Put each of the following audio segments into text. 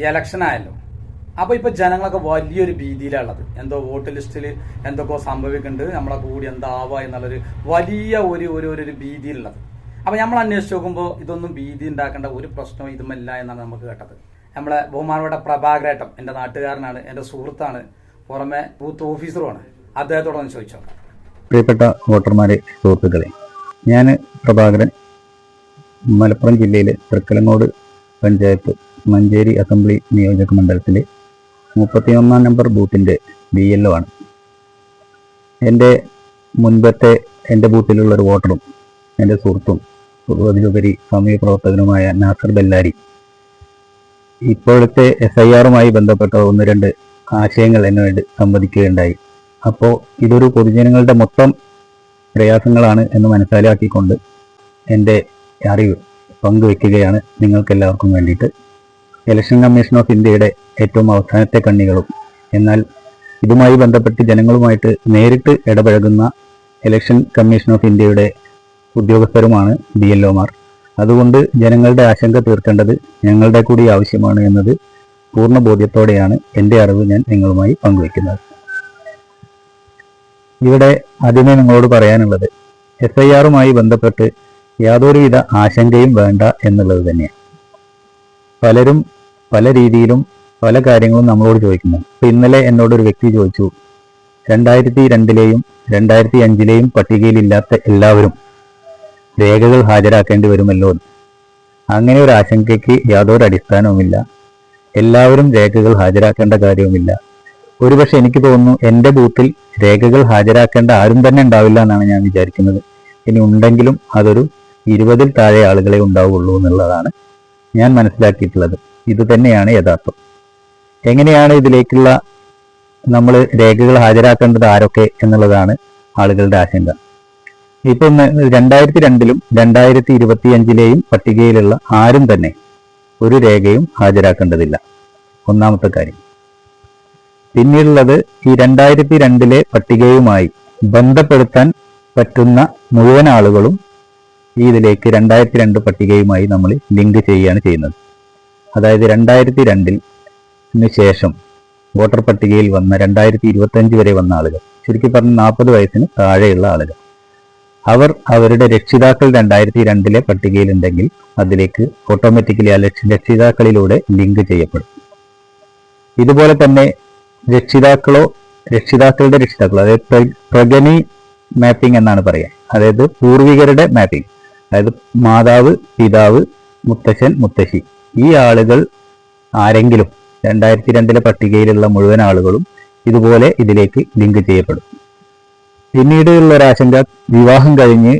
Election ആയല്ലോ. അപ്പൊ ഇപ്പൊ ജനങ്ങളൊക്കെ വലിയൊരു ഭീതിയിലുള്ളത് എന്തോ വോട്ട് ലിസ്റ്റിൽ എന്തൊക്കെയോ സംഭവിക്കുന്നുണ്ട്. നമ്മളെ കൂടി എന്താവുക എന്നുള്ളൊരു വലിയ ഒരു ഒരു ഒരു ഭീതിയിലുള്ളത്. അപ്പൊ നമ്മൾ അന്വേഷിച്ച് നോക്കുമ്പോൾ ഇതൊന്നും ഭീതി ഉണ്ടാക്കേണ്ട ഒരു പ്രശ്നവും ഇതുമല്ല എന്നാണ് നമുക്ക് കേട്ടത്. നമ്മളെ ബഹുമാനപ്പെട്ട പ്രഭാകരേട്ടം എന്റെ നാട്ടുകാരനാണ് എന്റെ സുഹൃത്താണ് പുറമെ ബൂത്ത് ഓഫീസറുമാണ്. അദ്ദേഹത്തോടൊന്ന് ചോദിച്ചോ പ്രിയപ്പെട്ട വോട്ടർമാരെ സുഹൃത്തുക്കളെ ഞാൻ പ്രഭാകരൻ മലപ്പുറം ജില്ലയിലെ തൃക്കലങ്ങോട് പഞ്ചായത്ത് മഞ്ചേരി അസംബ്ലി നിയോജക മണ്ഡലത്തിലെ മുപ്പത്തിയൊന്നാം നമ്പർ ബൂത്തിന്റെ ബി എൽ ഒ ആണ്. എന്റെ മുൻപത്തെ എന്റെ ബൂത്തിലുള്ള ഒരു വോട്ടറും എന്റെ സുഹൃത്തും അതിലുപരി സാമൂഹ്യ പ്രവർത്തകനുമായ നാസർ ബെല്ലാരി ഇപ്പോഴത്തെ എസ് ഐ ആറുമായി ബന്ധപ്പെട്ട ഒന്ന് രണ്ട് ആശയങ്ങൾ എന്നോട് സംവദിക്കുകയുണ്ടായി. അപ്പോൾ ഇതൊരു പൊതുജനങ്ങളുടെ മൊത്തം പ്രയാസങ്ങളാണ് എന്ന് മനസ്സിലാക്കിക്കൊണ്ട് എന്റെ അറിവ് പങ്കുവെക്കുകയാണ് നിങ്ങൾക്കെല്ലാവർക്കും വേണ്ടിയിട്ട്. ഇലക്ഷൻ കമ്മീഷൻ ഓഫ് ഇന്ത്യയുടെ ഏറ്റവും അവസാനത്തെ കണ്ണികളും. എന്നാൽ ഇതുമായി ബന്ധപ്പെട്ട് ജനങ്ങളുമായിട്ട് നേരിട്ട് ഇടപഴകുന്ന ഇലക്ഷൻ കമ്മീഷൻ ഓഫ് ഇന്ത്യയുടെ ഉദ്യോഗസ്ഥരുമാണ് ബി എൽ ഒമാർ അതുകൊണ്ട് ജനങ്ങളുടെ ആശങ്ക തീർക്കേണ്ടത് ഞങ്ങളുടെ കൂടി ആവശ്യമാണ് എന്നത് പൂർണ ബോധ്യത്തോടെയാണ് എന്റെ അറിവ് ഞാൻ നിങ്ങളുമായി പങ്കുവയ്ക്കുന്നത്. ഇവിടെ ആദ്യമേ നിങ്ങളോട് പറയാനുള്ളത് എസ് ഐ ആറുമായി ബന്ധപ്പെട്ട് യാതൊരുവിധ ആശങ്കയും വേണ്ട എന്നുള്ളത് തന്നെയാണ്. പലരും പല രീതിയിലും പല കാര്യങ്ങളും നമ്മളോട് ചോദിക്കുന്നു ഇപ്പൊ ഇന്നലെ എന്നോട് ഒരു വ്യക്തി ചോദിച്ചു രണ്ടായിരത്തി രണ്ടിലെയും രണ്ടായിരത്തി അഞ്ചിലെയും പട്ടികയിലില്ലാത്ത എല്ലാവരും രേഖകൾ ഹാജരാക്കേണ്ടി വരുമല്ലോ? അങ്ങനെ ഒരു ആശങ്കയ്ക്ക് യാതൊരു അടിസ്ഥാനവുമില്ല. എല്ലാവരും രേഖകൾ ഹാജരാക്കേണ്ട കാര്യവുമില്ല. ഒരുപക്ഷെ എനിക്ക് തോന്നുന്നു എന്റെ ബൂത്തിൽ രേഖകൾ ഹാജരാക്കേണ്ട ആരും തന്നെ ഉണ്ടാവില്ല എന്നാണ് ഞാൻ വിചാരിക്കുന്നത്. ഇനി ഉണ്ടെങ്കിലും അതൊരു ഇരുപതിൽ താഴെ ആളുകളെ ഉണ്ടാവുള്ളൂ എന്നുള്ളതാണ് ഞാൻ മനസ്സിലാക്കിയിട്ടുള്ളത്. ഇത് തന്നെയാണ് യഥാർത്ഥം. എങ്ങനെയാണ് ഇതിലേക്കുള്ള നമ്മൾ രേഖകൾ ഹാജരാക്കേണ്ടത് ആരൊക്കെ എന്നുള്ളതാണ് ആളുകളുടെ ആശങ്ക. ഇപ്പം രണ്ടായിരത്തി രണ്ടിലും രണ്ടായിരത്തി ഇരുപത്തി അഞ്ചിലെയും പട്ടികയിലുള്ള ആരും തന്നെ ഒരു രേഖയും ഹാജരാക്കേണ്ടതില്ല. ഒന്നാമത്തെ കാര്യം. പിന്നീടുള്ളത് ഈ രണ്ടായിരത്തി രണ്ടിലെ പട്ടികയുമായി ബന്ധപ്പെടുത്താൻ പറ്റുന്ന മുഴുവൻ ആളുകളും ഈ ഇതിലേക്ക് രണ്ടായിരത്തി രണ്ട് പട്ടികയുമായി നമ്മൾ ലിങ്ക് ചെയ്യുകയാണ് ചെയ്യുന്നത്. അതായത് രണ്ടായിരത്തി രണ്ടിൽ ശേഷം വോട്ടർ പട്ടികയിൽ വന്ന രണ്ടായിരത്തി ഇരുപത്തി വരെ വന്ന ആളുകൾ. ചുരുക്കി പറഞ്ഞ നാൽപ്പത് വയസ്സിന് താഴെയുള്ള ആളുകൾ. അവർ അവരുടെ രക്ഷിതാക്കൾ രണ്ടായിരത്തി രണ്ടിലെ പട്ടികയിലുണ്ടെങ്കിൽ അതിലേക്ക് ഓട്ടോമാറ്റിക്കലി ആ രക്ഷിതാക്കളിലൂടെ ലിങ്ക് ചെയ്യപ്പെടും. ഇതുപോലെ തന്നെ രക്ഷിതാക്കളോ രക്ഷിതാക്കളുടെ രക്ഷിതാക്കളോ അതായത് പ്ര- പ്രഗനി മാപ്പിംഗ് എന്നാണ് പറയുക. അതായത് പൂർവികരുടെ മാപ്പിംഗ് അതായത് മാതാവ് പിതാവ് മുത്തശ്ശൻ മുത്തശ്ശി. ഈ ആളുകൾ ആരെങ്കിലും രണ്ടായിരത്തി രണ്ടിലെ പട്ടികയിലുള്ള മുഴുവൻ ആളുകളും ഇതുപോലെ ഇതിലേക്ക് ലിങ്ക് ചെയ്യപ്പെടും. പിന്നീട് ഉള്ള ഒരു ആശങ്ക വിവാഹം കഴിഞ്ഞ്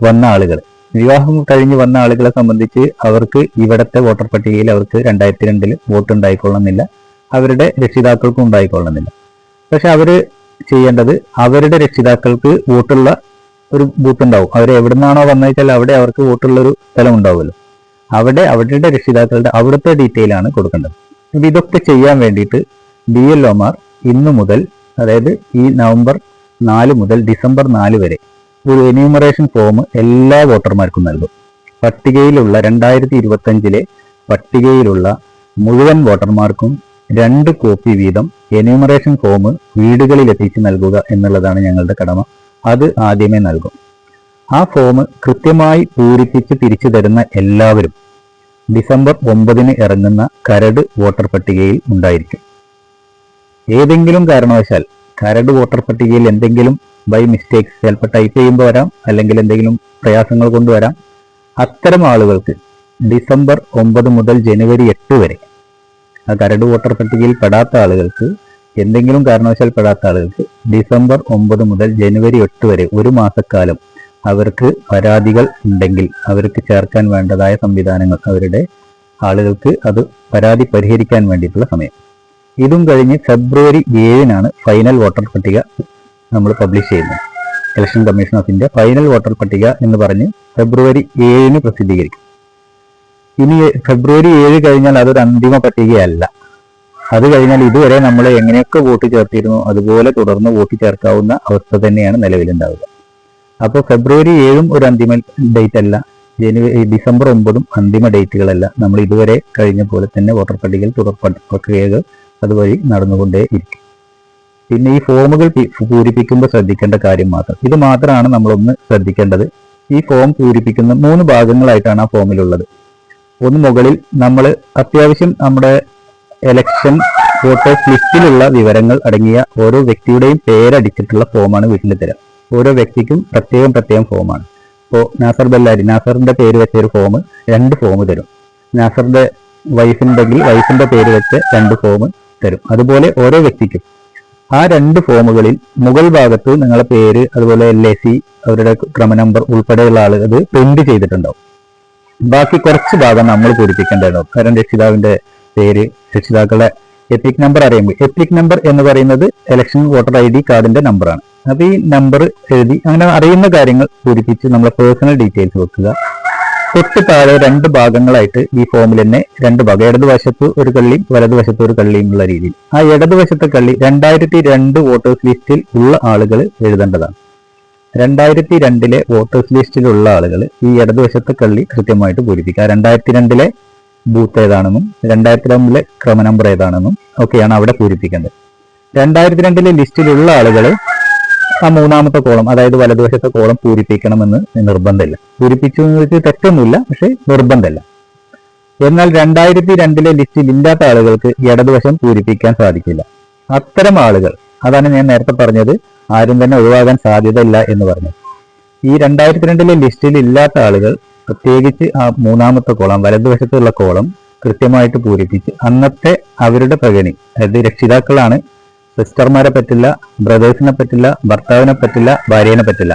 വന്ന ആളുകൾ വിവാഹം കഴിഞ്ഞ് വന്ന ആളുകളെ സംബന്ധിച്ച് അവർക്ക് ഇവിടത്തെ വോട്ടർ പട്ടികയിൽ അവർക്ക് രണ്ടായിരത്തി രണ്ടിൽ വോട്ട് ഉണ്ടായിക്കൊള്ളുന്നില്ല. അവരുടെ രക്ഷിതാക്കൾക്കും ഉണ്ടായിക്കൊള്ളുന്നില്ല. പക്ഷെ അവർ ചെയ്യേണ്ടത് അവരുടെ രക്ഷിതാക്കൾക്ക് വോട്ടുള്ള ഒരു ബൂത്ത് ഉണ്ടാവും അവർ എവിടുന്നാണോ വന്നു വെച്ചാൽ അവിടെ അവർക്ക് വോട്ടുള്ള ഒരു സ്ഥലം ഉണ്ടാവുമല്ലോ അവിടെ അവരുടെ രക്ഷിതാക്കളുടെ അവിടുത്തെ ഡീറ്റെയിൽ ആണ് കൊടുക്കേണ്ടത്. അപ്പൊ ഇതൊക്കെ ചെയ്യാൻ വേണ്ടിയിട്ട് ബി എൽ ഒമാർ ഇന്നു മുതൽ അതായത് ഈ നവംബർ നാല് മുതൽ ഡിസംബർ നാല് വരെ ഒരു എന്യൂമറേഷൻ ഫോം എല്ലാ വോട്ടർമാർക്കും നൽകും. പട്ടികയിലുള്ള രണ്ടായിരത്തി ഇരുപത്തി അഞ്ചിലെ പട്ടികയിലുള്ള മുഴുവൻ വോട്ടർമാർക്കും രണ്ട് കോപ്പി വീതം എന്യൂമറേഷൻ ഫോം വീടുകളിൽ എത്തിച്ച് നൽകുക എന്നുള്ളതാണ് ഞങ്ങളുടെ കടമ. അത് ആദ്യമേ നൽകും. ആ ഫോം കൃത്യമായി പൂരിപ്പിച്ച് തിരിച്ചു തരുന്ന എല്ലാവരും ഡിസംബർ ഒമ്പതിന് ഇറങ്ങുന്ന കരട് വോട്ടർ പട്ടികയിൽ ഉണ്ടായിരിക്കും. ഏതെങ്കിലും കാരണവശാൽ കരട് വോട്ടർ പട്ടികയിൽ എന്തെങ്കിലും ബൈ മിസ്റ്റേക്സ് ചിലപ്പോൾ ടൈപ്പ് ചെയ്യുമ്പോൾ വരാം അല്ലെങ്കിൽ എന്തെങ്കിലും പ്രയാസങ്ങൾ കൊണ്ടുവരാം അത്തരം ആളുകൾക്ക് ഡിസംബർ ഒമ്പത് മുതൽ ജനുവരി എട്ട് വരെ ആ കരട് വോട്ടർ പട്ടികയിൽ പെടാത്ത ആളുകൾക്ക് എന്തെങ്കിലും കാരണവശാൽ പെടാത്ത ആളുകൾക്ക് ഡിസംബർ ഒമ്പത് മുതൽ ജനുവരി എട്ട് വരെ ഒരു മാസക്കാലം അവർക്ക് പരാതികൾ ഉണ്ടെങ്കിൽ അവർക്ക് ചേർക്കാൻ വേണ്ടതായ സംവിധാനങ്ങൾ അവരുടെ ആളുകൾക്ക് അത് പരാതി പരിഹരിക്കാൻ വേണ്ടിയിട്ടുള്ള സമയം. ഇതും കഴിഞ്ഞ് ഫെബ്രുവരി ഏഴിനാണ് ഫൈനൽ വോട്ടർ പട്ടിക നമ്മൾ പബ്ലിഷ് ചെയ്യുന്നത്. Election commission of India final voter പട്ടിക എന്ന് പറഞ്ഞ് ഫെബ്രുവരി ഏഴിന് പ്രസിദ്ധീകരിക്കും. ഇനി ഫെബ്രുവരി ഏഴ് കഴിഞ്ഞാൽ അതൊരു അന്തിമ പട്ടികയല്ല. അത് കഴിഞ്ഞാൽ ഇതുവരെ നമ്മൾ എങ്ങനെയൊക്കെ വോട്ട് ചേർത്തിരുന്നു അതുപോലെ തുടർന്ന് വോട്ട് ചേർക്കാവുന്ന അവസ്ഥ തന്നെയാണ് നിലവിലുണ്ടാവുക. അപ്പോൾ ഫെബ്രുവരി ഏഴും ഒരു അന്തിമ ഡേറ്റ് അല്ല. ജനുവരി ഡിസംബർ ഒമ്പതും അന്തിമ ഡേറ്റുകളല്ല നമ്മൾ ഇതുവരെ കഴിഞ്ഞ പോലെ തന്നെ വോട്ടർ പട്ടികയിൽ തുടർ പ്രക്രിയകൾ അതുവഴി നടന്നുകൊണ്ടേ ഇരിക്കും. പിന്നെ ഈ ഫോമുകൾ പൂരിപ്പിക്കുമ്പോൾ ശ്രദ്ധിക്കേണ്ട കാര്യം മാത്രം. ഇത് മാത്രമാണ് നമ്മളൊന്ന് ശ്രദ്ധിക്കേണ്ടത്. ഈ ഫോം പൂരിപ്പിക്കുന്ന മൂന്ന് ഭാഗങ്ങളായിട്ടാണ് ആ ഫോമിലുള്ളത്. ഒന്ന് മുകളിൽ നമ്മൾ അത്യാവശ്യം നമ്മുടെ എലക്ഷൻ വോട്ടേഴ്സ് ലിസ്റ്റിലുള്ള വിവരങ്ങൾ അടങ്ങിയ ഓരോ വ്യക്തിയുടെയും പേരടിച്ചിട്ടുള്ള ഫോമാണ് വീട്ടിൽ തരാം. ഓരോ വ്യക്തിക്കും പ്രത്യേകം പ്രത്യേകം ഫോമാണ് ഇപ്പോൾ നാസർ ബെല്ലാരി നാസറിന്റെ പേര് വെച്ച ഒരു ഫോം രണ്ട് ഫോം തരും. നാസറിന്റെ വൈഫുണ്ടെങ്കിൽ വൈഫിന്റെ പേര് വെച്ച് രണ്ട് ഫോം തരും. അതുപോലെ ഓരോ വ്യക്തിക്കും. ആ രണ്ട് ഫോമുകളിൽ മുകൾ ഭാഗത്ത് നിങ്ങളുടെ പേര് അതുപോലെ എൽ എ സി അവരുടെ ക്രമ നമ്പർ ഉൾപ്പെടെയുള്ള ആളുകൾ അത് പ്രിന്റ് ചെയ്തിട്ടുണ്ടാവും. ബാക്കി കുറച്ച് ഭാഗം നമ്മൾ പൂരിപ്പിക്കേണ്ടതുണ്ടാവും കാരണം രക്ഷിതാവിന്റെ പേര് രക്ഷിതാക്കളുടെ എപ്പിക് നമ്പർ അറിയുമ്പോൾ എപ്പിക് നമ്പർ എന്ന് പറയുന്നത് ഇലക്ഷൻ വോട്ടർ ഐ ഡി കാർഡിന്റെ നമ്പറാണ് അപ്പൊ ഈ നമ്പർ എഴുതി അങ്ങനെ അറിയുന്ന കാര്യങ്ങൾ പൂരിപ്പിച്ച് നമ്മളെ പേഴ്സണൽ ഡീറ്റെയിൽസ് വെക്കുക. തൊട്ട് താഴെ രണ്ട് ഭാഗങ്ങളായിട്ട് ഈ ഫോമിൽ തന്നെ രണ്ട് ഭാഗം. ഇടതുവശത്ത് ഒരു കള്ളിയും വലതുവശത്ത് ഒരു കള്ളിയും ഉള്ള രീതിയിൽ. ആ ഇടതുവശത്തെ കള്ളി രണ്ടായിരത്തി രണ്ട് വോട്ടേഴ്സ് ലിസ്റ്റിൽ ഉള്ള ആളുകൾ എഴുതേണ്ടതാണ്. രണ്ടായിരത്തി രണ്ടിലെ വോട്ടേഴ്സ് ലിസ്റ്റിലുള്ള ആളുകൾ ഈ ഇടതുവശത്തെ കള്ളി കൃത്യമായിട്ട് പൂരിപ്പിക്കുക. രണ്ടായിരത്തി രണ്ടിലെ ബൂത്ത് ഏതാണെന്നും രണ്ടായിരത്തി രണ്ടിലെ ക്രമ നമ്പർ ഏതാണെന്നും ഒക്കെയാണ് അവിടെ പൂരിപ്പിക്കേണ്ടത്. രണ്ടായിരത്തി രണ്ടിലെ ലിസ്റ്റിലുള്ള ആളുകൾ ആ മൂന്നാമത്തെ കോളം അതായത് വലതുവശത്തെ കോളം പൂരിപ്പിക്കണമെന്ന് നിർബന്ധമില്ല. പൂരിപ്പിച്ചു എന്ന് വെച്ച് തെറ്റൊന്നുമില്ല പക്ഷെ നിർബന്ധമല്ല. എന്നാൽ രണ്ടായിരത്തി രണ്ടിലെ ലിസ്റ്റിൽ ഇല്ലാത്ത ആളുകൾക്ക് ഇടതുവശം പൂരിപ്പിക്കാൻ സാധിക്കില്ല. അത്തരം ആളുകൾ അതാണ് ഞാൻ നേരത്തെ പറഞ്ഞത് ആരും തന്നെ ഒഴിവാകാൻ സാധ്യതയില്ല എന്ന് പറഞ്ഞു. ഈ രണ്ടായിരത്തി രണ്ടിലെ ലിസ്റ്റിൽ ഇല്ലാത്ത ആളുകൾ പ്രത്യേകിച്ച് ആ മൂന്നാമത്തെ കോളം വലതുവശത്തുള്ള കോളം കൃത്യമായിട്ട് പൂരിപ്പിച്ച് അന്നത്തെ അവരുടെ പ്രകടി അതായത് രക്ഷിതാക്കളാണ് സിസ്റ്റർമാരെ പറ്റില്ല ബ്രദേഴ്സിനെ പറ്റില്ല ഭർത്താവിനെ പറ്റില്ല ഭാര്യനെ പറ്റില്ല.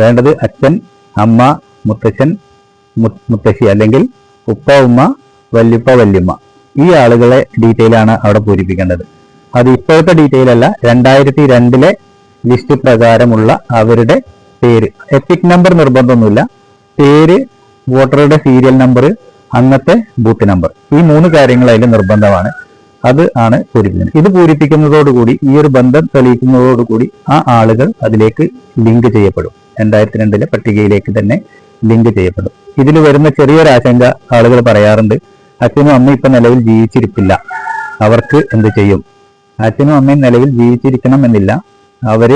വേണ്ടത് അച്ഛൻ അമ്മ മുത്തച്ഛൻ മുത്തശ്ശി അല്ലെങ്കിൽ ഉപ്പ ഉമ്മ വല്യുപ്പ വല്യമ്മ. ഈ ആളുകളെ ഡീറ്റെയിൽ ആണ് അവിടെ പൂരിപ്പിക്കേണ്ടത്. അത് ഇപ്പോഴത്തെ ഡീറ്റെയിൽ അല്ല രണ്ടായിരത്തി രണ്ടിലെ ലിസ്റ്റ് പ്രകാരമുള്ള അവരുടെ പേര്. എപ്പിക് നമ്പർ നിർബന്ധമൊന്നുമില്ല. പേര് വോട്ടറുടെ സീരിയൽ നമ്പർ അന്നത്തെ ബൂത്ത് നമ്പർ ഈ മൂന്ന് കാര്യങ്ങൾ അതിൽ നിർബന്ധമാണ്. അത് ആണ് പൂരിപ്പിക്കുന്നത് ഇത് പൂരിപ്പിക്കുന്നതോടുകൂടി ഈ ഒരു ബന്ധം തെളിയിക്കുന്നതോടുകൂടി ആ ആളുകൾ അതിലേക്ക് ലിങ്ക് ചെയ്യപ്പെടും. രണ്ടായിരത്തി രണ്ടിലെ പട്ടികയിലേക്ക് തന്നെ ലിങ്ക് ചെയ്യപ്പെടും. ഇതിൽ വരുന്ന ചെറിയൊരു ആശങ്ക ആളുകൾ പറയാറുണ്ട് അച്ഛനും അമ്മയും ഇപ്പൊ നിലവിൽ ജീവിച്ചിരിപ്പില്ല. അവർക്ക് എന്ത് ചെയ്യും? അച്ഛനും അമ്മയും നിലവിൽ ജീവിച്ചിരിക്കണം എന്നില്ല അവർ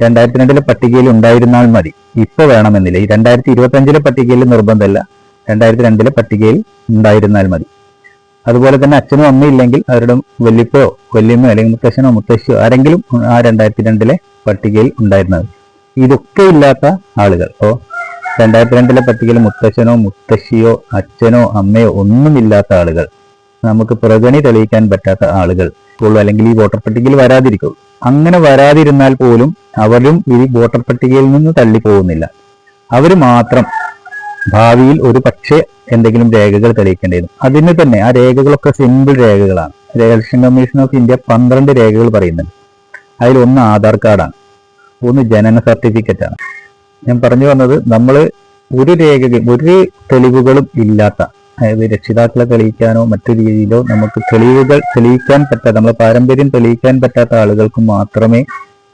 രണ്ടായിരത്തി രണ്ടിലെ പട്ടികയിൽ ഉണ്ടായിരുന്നാൽ മതി. ഇപ്പൊ വേണമെന്നില്ല. ഈ രണ്ടായിരത്തി ഇരുപത്തി അഞ്ചിലെ പട്ടികയിൽ നിർബന്ധമല്ല. രണ്ടായിരത്തി രണ്ടിലെ പട്ടികയിൽ ഉണ്ടായിരുന്നാൽ മതി. അതുപോലെ തന്നെ അച്ഛനും അമ്മയില്ലെങ്കിൽ അവരുടെ വല്യപ്പോ വല്യമ്മയോ അല്ലെങ്കിൽ മുത്തശ്ശനോ മുത്തശ്ശിയോ ആരെങ്കിലും ആ രണ്ടായിരത്തി രണ്ടിലെ പട്ടികയിൽ ഉണ്ടായിരുന്നത്. ഇതൊക്കെ ഇല്ലാത്ത ആളുകൾ. ഇപ്പോ രണ്ടായിരത്തി രണ്ടിലെ പട്ടികയിൽ മുത്തശ്ശനോ മുത്തശ്ശിയോ അച്ഛനോ അമ്മയോ ഒന്നുമില്ലാത്ത ആളുകൾ. നമുക്ക് പ്രഗണി തെളിയിക്കാൻ പറ്റാത്ത ആളുകൾ ഉള്ളൂ. അല്ലെങ്കിൽ ഈ വോട്ടർ പട്ടികയിൽ വരാതിരിക്കും. അങ്ങനെ വരാതിരുന്നാൽ പോലും അവരും ഈ വോട്ടർ പട്ടികയിൽ നിന്ന് തള്ളി പോകുന്നില്ല അവർ മാത്രം ഭാവിയിൽ ഒരു പക്ഷേ എന്തെങ്കിലും രേഖകൾ തെളിയിക്കേണ്ടിയിരുന്നു അതിന് തന്നെ ആ രേഖകളൊക്കെ സിമ്പിൾ രേഖകളാണ്. ഇലക്ഷൻ കമ്മീഷൻ ഓഫ് ഇന്ത്യ പന്ത്രണ്ട് രേഖകൾ പറയുന്നുണ്ട്. അതിൽ ഒന്ന് ആധാർ കാർഡാണ്. ഒന്ന് ജനന സർട്ടിഫിക്കറ്റ് ആണ്. ഞാൻ പറഞ്ഞു വന്നത് നമ്മൾ ഒരു രേഖയും ഒരു തെളിവുകളും ഇല്ലാത്ത അതായത് രക്ഷിതാക്കളെ തെളിയിക്കാനോ മറ്റു രീതിയിലോ നമുക്ക് തെളിവുകൾ തെളിയിക്കാൻ പറ്റാത്ത നമ്മളെ പാരമ്പര്യം തെളിയിക്കാൻ പറ്റാത്ത ആളുകൾക്ക് മാത്രമേ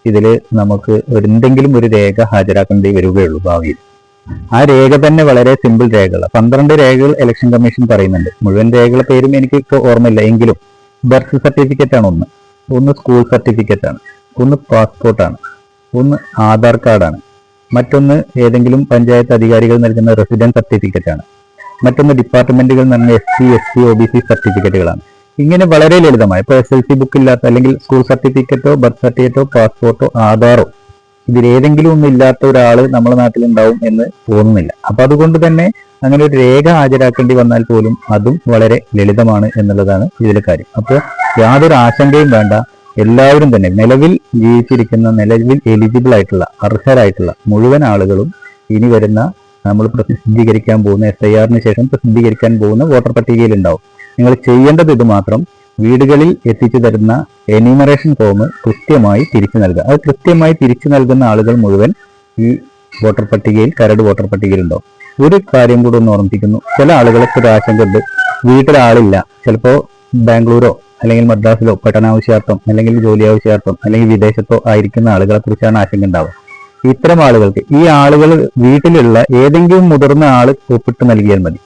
ഇതിൽ നമുക്ക് എന്തെങ്കിലും ഒരു രേഖ ഹാജരാക്കേണ്ടി വരികയുള്ളൂ ഭാവിയിൽ. ആ രേഖ തന്നെ വളരെ സിമ്പിൾ രേഖകൾ പന്ത്രണ്ട് രേഖകൾ ഇലക്ഷൻ കമ്മീഷൻ പറയുന്നുണ്ട്. മുഴുവൻ രേഖകളുടെ പേരും എനിക്ക് ഓർമ്മയില്ല. എങ്കിലും ബർത്ത് സർട്ടിഫിക്കറ്റ് ആണ് ഒന്ന്. ഒന്ന് സ്കൂൾ സർട്ടിഫിക്കറ്റ് ആണ്. ഒന്ന് പാസ്പോർട്ടാണ് ഒന്ന് ആധാർ കാർഡാണ് മറ്റൊന്ന് ഏതെങ്കിലും പഞ്ചായത്ത് അധികാരികൾ നൽകുന്ന റെസിഡൻസ് സർട്ടിഫിക്കറ്റ് ആണ്. മറ്റൊന്ന് ഡിപ്പാർട്ട്മെന്റുകൾ നൽകുന്ന S C S C O B C സർട്ടിഫിക്കറ്റുകളാണ് ഇങ്ങനെ വളരെ ലളിതമായി. ഇപ്പോൾ എസ് എൽ സി ബുക്ക് ഇല്ലാത്ത അല്ലെങ്കിൽ സ്കൂൾ സർട്ടിഫിക്കറ്റോ ബർത്ത് സർട്ടിഫിക്കറ്റോ പാസ്പോർട്ടോ ആധാറോ ഇതിലേതെങ്കിലും ഒന്നും ഇല്ലാത്ത ഒരാൾ നമ്മുടെ നാട്ടിലുണ്ടാവും എന്ന് തോന്നുന്നില്ല. അപ്പൊ അതുകൊണ്ട് തന്നെ അങ്ങനെ ഒരു രേഖ ഹാജരാക്കേണ്ടി വന്നാൽ പോലും അതും വളരെ ലളിതമാണ് എന്നുള്ളതാണ് ഇതിലെ കാര്യം. അപ്പോൾ യാതൊരു ആശങ്കയും വേണ്ട. എല്ലാവരും തന്നെ നിലവിൽ ജീവിച്ചിരിക്കുന്ന നിലവിൽ എലിജിബിൾ ആയിട്ടുള്ള അർഹരായിട്ടുള്ള മുഴുവൻ ആളുകളും ഇനി വരുന്ന നമ്മൾ പ്രസിദ്ധീകരിക്കാൻ പോകുന്ന എസ് ഐ ആറിന് ശേഷം പ്രസിദ്ധീകരിക്കാൻ പോകുന്ന വോട്ടർ പട്ടികയിൽ ഉണ്ടാവും. നിങ്ങൾ ചെയ്യേണ്ടത് ഇത് മാത്രം വീടുകളിൽ എത്തിച്ചു തരുന്ന എനിമറേഷൻ ഫോം കൃത്യമായി തിരിച്ചു നൽകുക. അത് കൃത്യമായി തിരിച്ചു നൽകുന്ന ആളുകൾ മുഴുവൻ ഈ വോട്ടർ പട്ടികയിൽ കരട് വോട്ടർ പട്ടികയിലുണ്ടോ? ഒരു കാര്യം കൂടെ ഒന്ന് ഓർമ്മിപ്പിക്കുന്നു. ചില ആളുകളൊക്കെ ഒരു ആശങ്ക ഉണ്ട്. വീട്ടിൽ ആളില്ല ചിലപ്പോ ബാംഗ്ലൂരോ അല്ലെങ്കിൽ മദ്രാസിലോ പഠനാവശ്യാർത്ഥം അല്ലെങ്കിൽ ജോലി ആവശ്യാർത്ഥം അല്ലെങ്കിൽ വിദേശത്തോ ആയിരിക്കുന്ന ആളുകളെ കുറിച്ചാണ് ആശങ്ക ഉണ്ടാവുക. ഇത്തരം ആളുകൾക്ക് ഈ ആളുകൾ വീട്ടിലുള്ള ഏതെങ്കിലും മുതിർന്ന ആൾ ഒപ്പിട്ട് നൽകിയാൽ മതി.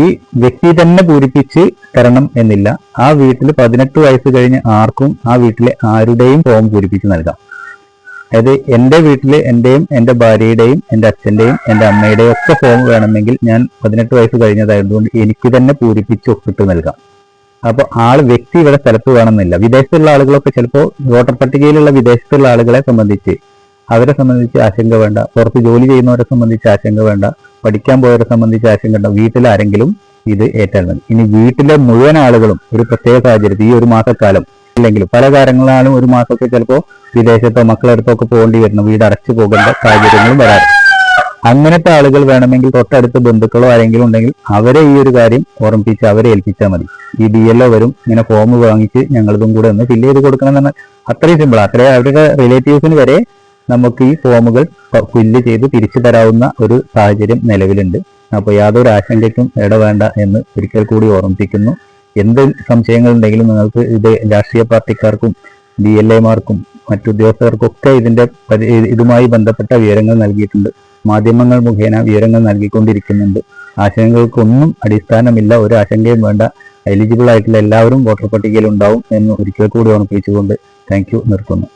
ഈ വ്യക്തി തന്നെ പൂരിപ്പിച്ച് തരണം എന്നില്ല. ആ വീട്ടിൽ പതിനെട്ട് വയസ്സ് കഴിഞ്ഞ് ആർക്കും ആ വീട്ടിലെ ആരുടെയും ഫോം പൂരിപ്പിച്ച് നൽകാം. അതായത് എന്റെ വീട്ടിൽ എന്റെയും എന്റെ ഭാര്യയുടെയും എന്റെ അച്ഛന്റെയും എന്റെ അമ്മയുടെയും ഒക്കെ ഫോം വേണമെങ്കിൽ ഞാൻ പതിനെട്ട് വയസ്സ് കഴിഞ്ഞതായതുകൊണ്ട് എനിക്ക് തന്നെ പൂരിപ്പിച്ച് ഒപ്പിട്ട് നൽകാം. അപ്പോൾ ആൾ വ്യക്തി ഇവിടെ സ്ഥലത്ത് വേണമെന്നില്ല. വിദേശത്തുള്ള ആളുകളൊക്കെ ചിലപ്പോൾ വോട്ടർ പട്ടികയിലുള്ള വിദേശത്തുള്ള ആളുകളെ സംബന്ധിച്ച് അവരെ സംബന്ധിച്ച് ആശങ്ക വേണ്ട. പുറത്ത് ജോലി ചെയ്യുന്നവരെ സംബന്ധിച്ച് ആശങ്ക വേണ്ട. പഠിക്കാൻ പോയവരെ സംബന്ധിച്ച് ആശങ്കണ്ട വീട്ടിൽ ആരെങ്കിലും ഇത് ഏറ്റാൽ മതി ഇനി വീട്ടിലെ മുഴുവൻ ആളുകളും ഒരു പ്രത്യേക സാഹചര്യത്തിൽ ഈ ഒരു മാസക്കാലം ഇല്ലെങ്കിൽ പല കാര്യങ്ങളാലും ഒരു മാസമൊക്കെ ചിലപ്പോ വിദേശത്തോ മക്കളടുത്തോ ഒക്കെ പോകേണ്ടി വരുന്നു വീട് അടച്ചു പോകേണ്ട സാഹചര്യങ്ങളും വരാറുണ്ട്. അങ്ങനത്തെ ആളുകൾ വേണമെങ്കിൽ തൊട്ടടുത്ത് ബന്ധുക്കളോ ആരെങ്കിലും ഉണ്ടെങ്കിൽ അവരെ ഈ ഒരു കാര്യം ഓർമ്മിപ്പിച്ച് അവരെ ഏൽപ്പിച്ചാൽ മതി. ഈ ഡി വരും ഇങ്ങനെ ഫോം വാങ്ങിച്ച് ഞങ്ങളിതും കൂടെ ഒന്ന് ഫില്ല് ചെയ്ത് കൊടുക്കണം എന്ന് അത്രയും സിമ്പിൾ അത്രയും അവരുടെ റിലേറ്റീവ്സിന് വരെ നമുക്ക് ഈ ഫോമുകൾ ഫില്ല് ചെയ്ത് തിരിച്ചു തരാവുന്ന ഒരു സാഹചര്യം നിലവിലുണ്ട്. അപ്പോൾ യാതൊരു ആശങ്കയ്ക്കും ഇട വേണ്ട എന്ന് ഒരിക്കൽ കൂടി ഓർമ്മിപ്പിക്കുന്നു. എന്ത് സംശയങ്ങൾ ഉണ്ടെങ്കിലും നിങ്ങൾക്ക് ഇത് രാഷ്ട്രീയ പാർട്ടിക്കാർക്കും ഡി എൽ എമാർക്കും മറ്റുദ്യോഗസ്ഥർക്കൊക്കെ ഇതിന്റെ ഇതുമായി ബന്ധപ്പെട്ട വിവരങ്ങൾ നൽകിയിട്ടുണ്ട്. മാധ്യമങ്ങൾ മുഖേന വിവരങ്ങൾ നൽകിക്കൊണ്ടിരിക്കുന്നുണ്ട്. ആശങ്കകൾക്കൊന്നും അടിസ്ഥാനമില്ല ഒരു ആശങ്കയും വേണ്ട. എലിജിബിൾ ആയിട്ടുള്ള എല്ലാവരും വോട്ടർ പട്ടികയിൽ ഉണ്ടാവും എന്ന് ഒരിക്കൽ കൂടി ഓർമ്മിപ്പിച്ചുകൊണ്ട് താങ്ക് യു നിർത്തുന്നു.